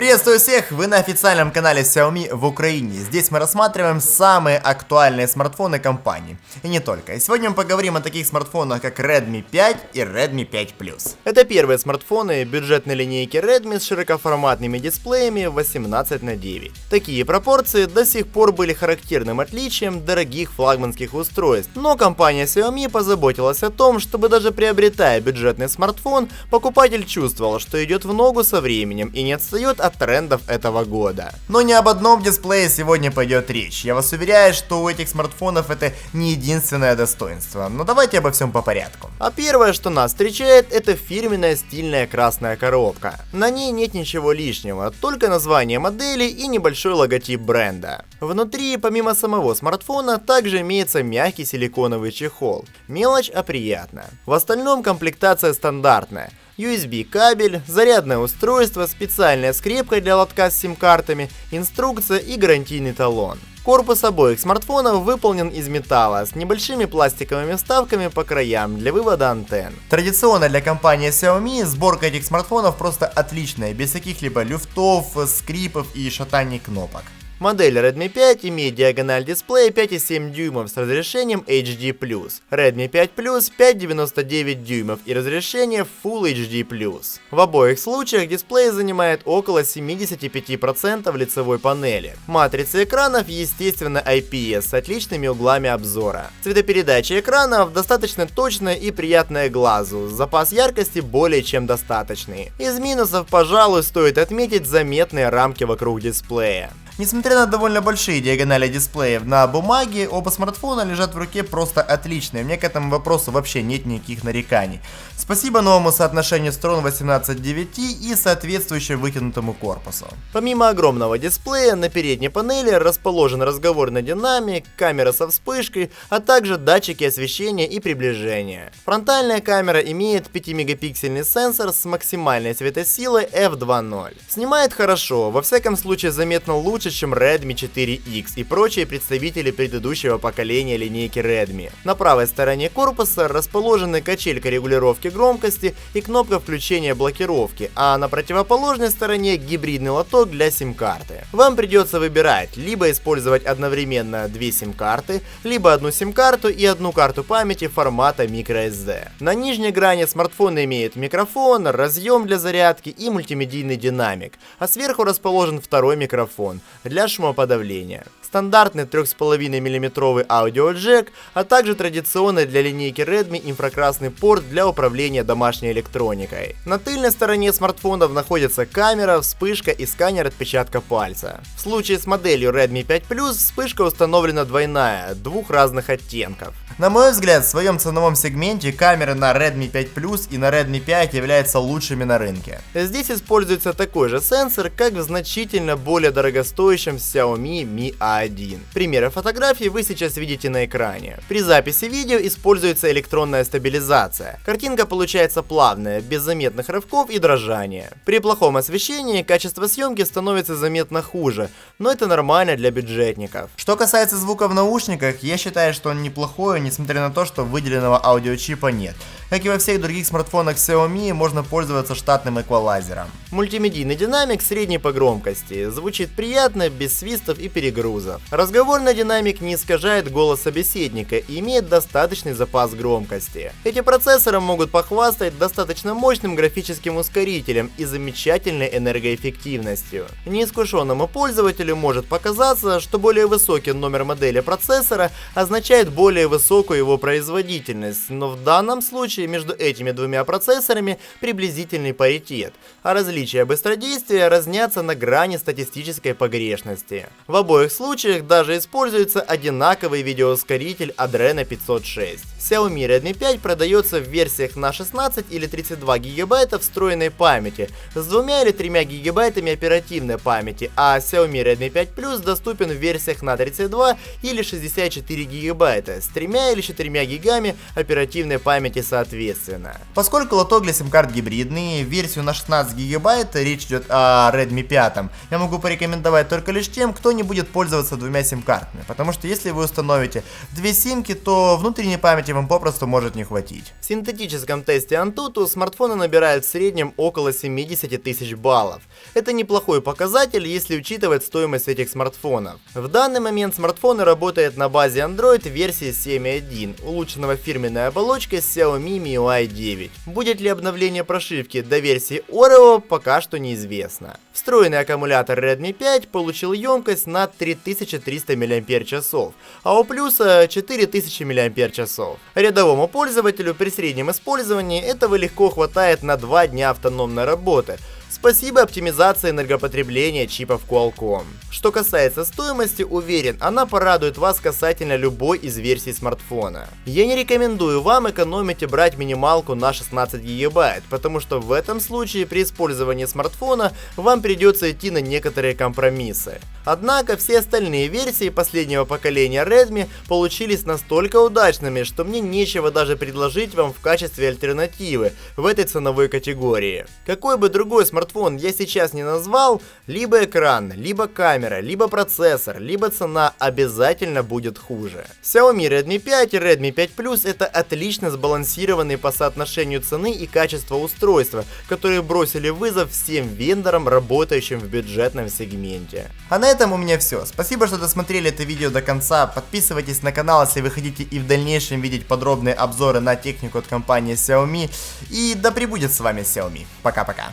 Приветствую всех! Вы на официальном канале Xiaomi в Украине. Здесь мы рассматриваем самые актуальные смартфоны компании. И не только. Сегодня мы поговорим о таких смартфонах, как Redmi 5 и Redmi 5 Plus. Это первые смартфоны бюджетной линейки Redmi с широкоформатными дисплеями 18 на 9. Такие пропорции до сих пор были характерным отличием дорогих флагманских устройств. Но компания Xiaomi позаботилась о том, чтобы даже приобретая бюджетный смартфон, покупатель чувствовал, что идет в ногу со временем и не отстает от трендов этого года. Но не об одном дисплее сегодня пойдет речь. Я вас уверяю, что у этих смартфонов это не единственное достоинство. Но давайте обо всем по порядку. А первое, что нас встречает, это фирменная стильная красная коробка. На ней нет ничего лишнего, только название модели и небольшой логотип бренда. Внутри, помимо самого смартфона, также имеется мягкий силиконовый чехол. Мелочь, а приятно. В остальном комплектация стандартная. USB кабель, зарядное устройство, специальная скрепка для лотка с сим-картами, инструкция и гарантийный талон. Корпус обоих смартфонов выполнен из металла с небольшими пластиковыми вставками по краям для вывода антенн. Традиционно для компании Xiaomi сборка этих смартфонов просто отличная, без каких-либо люфтов, скрипов и шатаний кнопок. Модель Redmi 5 имеет диагональ дисплея 5,7 дюймов с разрешением HD+, Redmi 5 Plus 5,99 дюймов и разрешение Full HD+. В обоих случаях дисплей занимает около 75% лицевой панели. Матрица экранов естественно IPS с отличными углами обзора. Цветопередача экранов достаточно точная и приятная глазу, запас яркости более чем достаточный. Из минусов, пожалуй, стоит отметить заметные рамки вокруг дисплея. Несмотря на довольно большие диагонали дисплеев на бумаге, оба смартфона лежат в руке просто отлично, и мне к этому вопросу вообще нет никаких нареканий. Спасибо новому соотношению сторон 18:9 и соответствующему вытянутому корпусу. Помимо огромного дисплея, на передней панели расположен разговорный динамик, камера со вспышкой, а также датчики освещения и приближения. Фронтальная камера имеет 5-мегапиксельный сенсор с максимальной светосилой f2.0. Снимает хорошо, во всяком случае заметно лучше, лучше, чем Redmi 4X и прочие представители предыдущего поколения линейки Redmi. На правой стороне корпуса расположены качелька регулировки громкости и кнопка включения блокировки, а на противоположной стороне гибридный лоток для сим-карты. Вам придется выбирать, либо использовать одновременно две сим-карты, либо одну сим-карту и одну карту памяти формата microSD. На нижней грани смартфон имеет микрофон, разъем для зарядки и мультимедийный динамик, а сверху расположен второй микрофон, для шумоподавления стандартный 3,5 мм аудиоджек, а также традиционный для линейки Redmi инфракрасный порт для управления домашней электроникой. На тыльной стороне смартфонов находится камера, вспышка и сканер отпечатка пальца. В случае с моделью Redmi 5 Plus вспышка установлена двойная, двух разных оттенков. На мой взгляд, в своем ценовом сегменте камеры на Redmi 5 Plus и на Redmi 5 являются лучшими на рынке. Здесь используется такой же сенсор, как в значительно более дорогостоящем Xiaomi Mi A 1. Примеры фотографий вы сейчас видите на экране. При записи видео используется электронная стабилизация. Картинка получается плавная, без заметных рывков и дрожания. При плохом освещении качество съемки становится заметно хуже, но это нормально для бюджетников. Что касается звука в наушниках, я считаю, что он неплохой, несмотря на то, что выделенного аудиочипа нет. Как и во всех других смартфонах Xiaomi, можно пользоваться штатным эквалайзером. Мультимедийный динамик средней по громкости, звучит приятно, без свистов и перегрузов. Разговорный динамик не искажает голос собеседника и имеет достаточный запас громкости. Эти процессоры могут похвастать достаточно мощным графическим ускорителем и замечательной энергоэффективностью. Неискушенному пользователю может показаться, что более высокий номер модели процессора означает более высокую его производительность, но в данном случае случае между этими двумя процессорами приблизительный паритет, а различия быстродействия разнятся на грани статистической погрешности. В обоих случаях даже используется одинаковый видеоускоритель Adreno 506. Xiaomi Redmi 5 продается в версиях на 16 или 32 гигабайта встроенной памяти с 2 или 3 гигабайтами оперативной памяти, а Xiaomi Redmi 5 Plus доступен в версиях на 32 или 64 гигабайта с 3 или 4 гигами оперативной памяти соответственно. Поскольку лоток для сим-карт гибридный, версию на 16 гигабайт, речь идет о Redmi 5, я могу порекомендовать только лишь тем, кто не будет пользоваться двумя сим-картами. Потому что если вы установите две симки, то внутренней памяти памяти вам попросту может не хватить. В синтетическом тесте Antutu смартфоны набирают в среднем около 70 тысяч баллов. Это неплохой показатель, если учитывать стоимость этих смартфонов. В данный момент смартфоны работают на базе Android версии 7.1, улучшенного фирменной оболочкой Xiaomi MIUI 9. Будет ли обновление прошивки до версии Oreo, пока что неизвестно. Встроенный аккумулятор Redmi 5 получил емкость на 3300 мАч, а у плюса 4000 мАч. Рядовому пользователю при среднем использовании этого легко хватает на 2 дня автономной работы, Спасибо оптимизации энергопотребления чипов Qualcomm. Что касается стоимости, уверен, она порадует вас касательно любой из версий смартфона. Я не рекомендую вам экономить и брать минималку на 16 гигабайт, потому что в этом случае при использовании смартфона вам придется идти на некоторые компромиссы. Однако все остальные версии последнего поколения Redmi получились настолько удачными, что мне нечего даже предложить вам в качестве альтернативы в этой ценовой категории. Какой бы другой смартфон я сейчас не назвал, либо экран, либо камера, либо процессор, либо цена обязательно будет хуже. Xiaomi Redmi 5 и Redmi 5 Plus это отлично сбалансированные по соотношению цены и качества устройства, которые бросили вызов всем вендорам, работающим в бюджетном сегменте. А на этом у меня все. Спасибо, что досмотрели это видео до конца. Подписывайтесь на канал, если вы хотите и в дальнейшем видеть подробные обзоры на технику от компании Xiaomi. И да пребудет с вами Xiaomi. Пока-пока.